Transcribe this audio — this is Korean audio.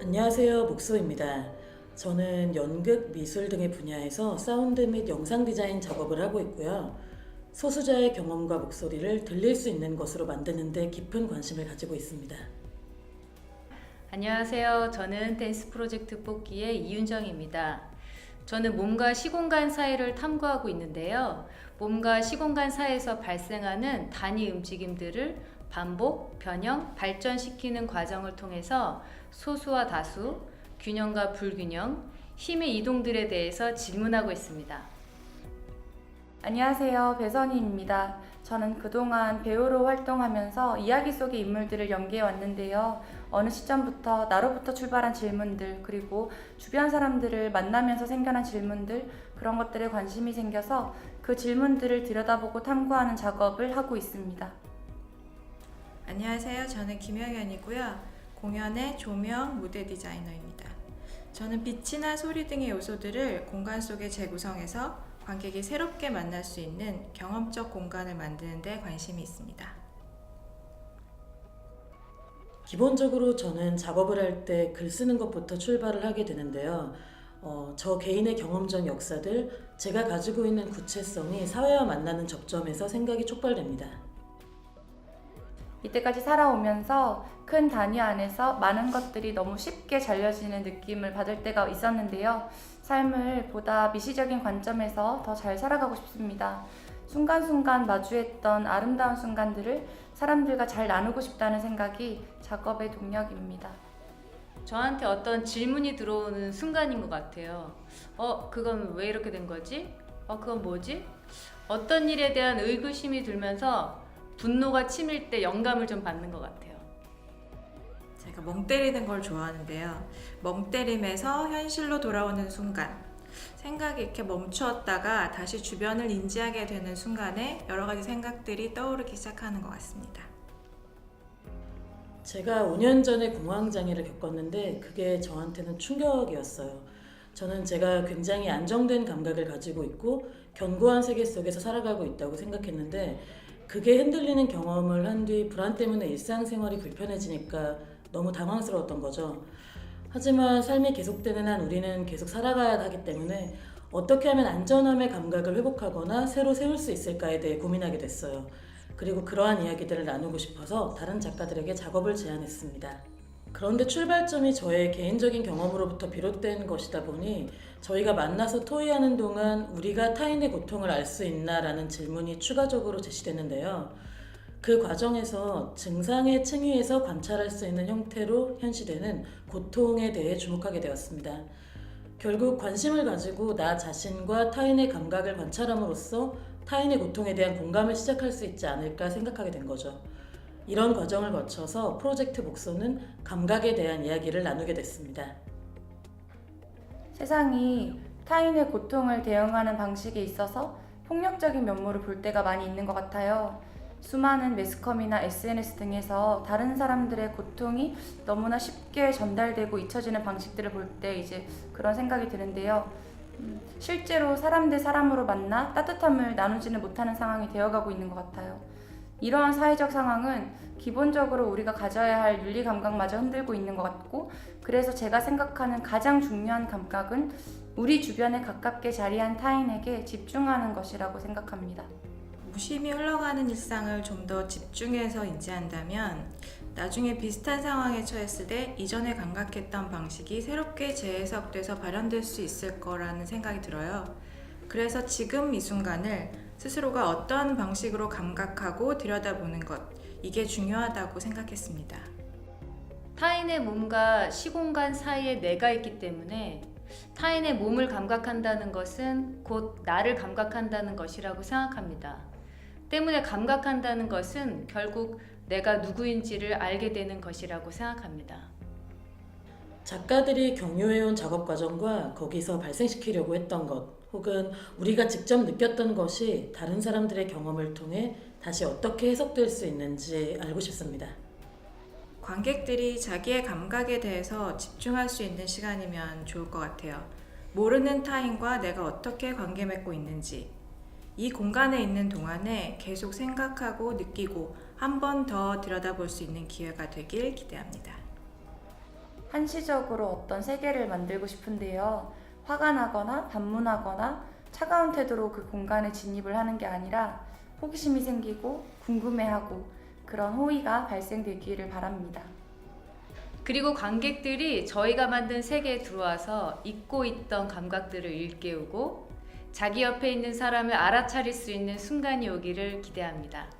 안녕하세요. 목소입니다. 저는 연극, 미술 등의 분야에서 사운드 및 영상 디자인 작업을 하고 있고요. 소수자의 경험과 목소리를 들릴 수 있는 것으로 만드는 데 깊은 관심을 가지고 있습니다. 안녕하세요. 저는 댄스 프로젝트 뽑기의 이윤정입니다. 저는 몸과 시공간 사이를 탐구하고 있는데요. 몸과 시공간 사이에서 발생하는 단위 움직임들을 반복, 변형, 발전시키는 과정을 통해서 소수와 다수, 균형과 불균형, 힘의 이동들에 대해서 질문하고 있습니다. 안녕하세요. 배선희입니다. 저는 그동안 배우로 활동하면서 이야기 속의 인물들을 연기해 왔는데요. 어느 시점부터 나로부터 출발한 질문들, 그리고 주변 사람들을 만나면서 생겨난 질문들, 그런 것들에 관심이 생겨서 그 질문들을 들여다보고 탐구하는 작업을 하고 있습니다. 안녕하세요. 저는 김영현이고요. 공연의 조명, 무대 디자이너입니다. 저는 빛이나 소리 등의 요소들을 공간 속에 재구성해서 관객이 새롭게 만날 수 있는 경험적 공간을 만드는 데 관심이 있습니다. 기본적으로 저는 작업을 할 때 글 쓰는 것부터 출발을 하게 되는데요. 어, 저 개인의 경험적 역사들, 제가 가지고 있는 구체성이 사회와 만나는 접점에서 생각이 촉발됩니다. 이때까지 살아오면서 큰 단위 안에서 많은 것들이 너무 쉽게 잘려지는 느낌을 받을 때가 있었는데요. 삶을 보다 미시적인 관점에서 더 잘 살아가고 싶습니다. 순간순간 마주했던 아름다운 순간들을 사람들과 잘 나누고 싶다는 생각이 작업의 동력입니다. 저한테 어떤 질문이 들어오는 순간인 것 같아요. 어, 그건 왜 이렇게 된 거지? 어, 그건 뭐지? 어떤 일에 대한 의구심이 들면서 분노가 치밀 때 영감을 좀 받는 것 같아요. 제가 멍 때리는 걸 좋아하는데요. 멍 때림에서 현실로 돌아오는 순간, 생각이 이렇게 멈추었다가 다시 주변을 인지하게 되는 순간에 여러 가지 생각들이 떠오르기 시작하는 것 같습니다. 제가 5년 전에 공황장애를 겪었는데 그게 저한테는 충격이었어요. 저는 제가 굉장히 안정된 감각을 가지고 있고 견고한 세계 속에서 살아가고 있다고 생각했는데 그게 흔들리는 경험을 한 뒤 불안 때문에 일상생활이 불편해지니까 너무 당황스러웠던 거죠. 하지만 삶이 계속되는 한 우리는 계속 살아가야 하기 때문에 어떻게 하면 안전함의 감각을 회복하거나 새로 세울 수 있을까에 대해 고민하게 됐어요. 그리고 그러한 이야기들을 나누고 싶어서 다른 작가들에게 작업을 제안했습니다. 그런데 출발점이 저의 개인적인 경험으로부터 비롯된 것이다 보니 저희가 만나서 토의하는 동안 우리가 타인의 고통을 알 수 있나라는 질문이 추가적으로 제시됐는데요. 그 과정에서 증상의 층위에서 관찰할 수 있는 형태로 현시되는 고통에 대해 주목하게 되었습니다. 결국 관심을 가지고 나 자신과 타인의 감각을 관찰함으로써 타인의 고통에 대한 공감을 시작할 수 있지 않을까 생각하게 된 거죠. 이런 과정을 거쳐서 프로젝트 목소는 감각에 대한 이야기를 나누게 됐습니다. 세상이 타인의 고통을 대응하는 방식에 있어서 폭력적인 면모를 볼 때가 많이 있는 것 같아요. 수많은 매스컴이나 SNS 등에서 다른 사람들의 고통이 너무나 쉽게 전달되고 잊혀지는 방식들을 볼 때 이제 그런 생각이 드는데요. 음, 실제로 사람 대 사람으로 만나 따뜻함을 나누지는 못하는 상황이 되어가고 있는 것 같아요. 이러한 사회적 상황은 기본적으로 우리가 가져야 할 윤리 감각마저 흔들고 있는 것 같고, 그래서 제가 생각하는 가장 중요한 감각은 우리 주변에 가깝게 자리한 타인에게 집중하는 것이라고 생각합니다. 무심히 흘러가는 일상을 좀 더 집중해서 인지한다면 나중에 비슷한 상황에 처했을 때 이전에 감각했던 방식이 새롭게 재해석돼서 발현될 수 있을 거라는 생각이 들어요. 그래서 지금 이 순간을 스스로가 어떤 방식으로 감각하고 들여다보는 것, 이게 중요하다고 생각했습니다. 타인의 몸과 시공간 사이에 내가 있기 때문에 타인의 몸을 감각한다는 것은 곧 나를 감각한다는 것이라고 생각합니다. 때문에 감각한다는 것은 결국 내가 누구인지를 알게 되는 것이라고 생각합니다. 작가들이 경유해온 작업 과정과 거기서 발생시키려고 했던 것, 혹은 우리가 직접 느꼈던 것이 다른 사람들의 경험을 통해 다시 어떻게 해석될 수 있는지 알고 싶습니다. 관객들이 자기의 감각에 대해서 집중할 수 있는 시간이면 좋을 것 같아요. 모르는 타인과 내가 어떻게 관계 맺고 있는지, 이 공간에 있는 동안에 계속 생각하고 느끼고 한 번 더 들여다볼 수 있는 기회가 되길 기대합니다. 한시적으로 어떤 세계를 만들고 싶은데요. 화가 나거나 반문하거나 차가운 태도로 그 공간에 진입을 하는 게 아니라 호기심이 생기고 궁금해하고 그런 호의가 발생되기를 바랍니다. 그리고 관객들이 저희가 만든 세계에 들어와서 잊고 있던 감각들을 일깨우고 자기 옆에 있는 사람을 알아차릴 수 있는 순간이 오기를 기대합니다.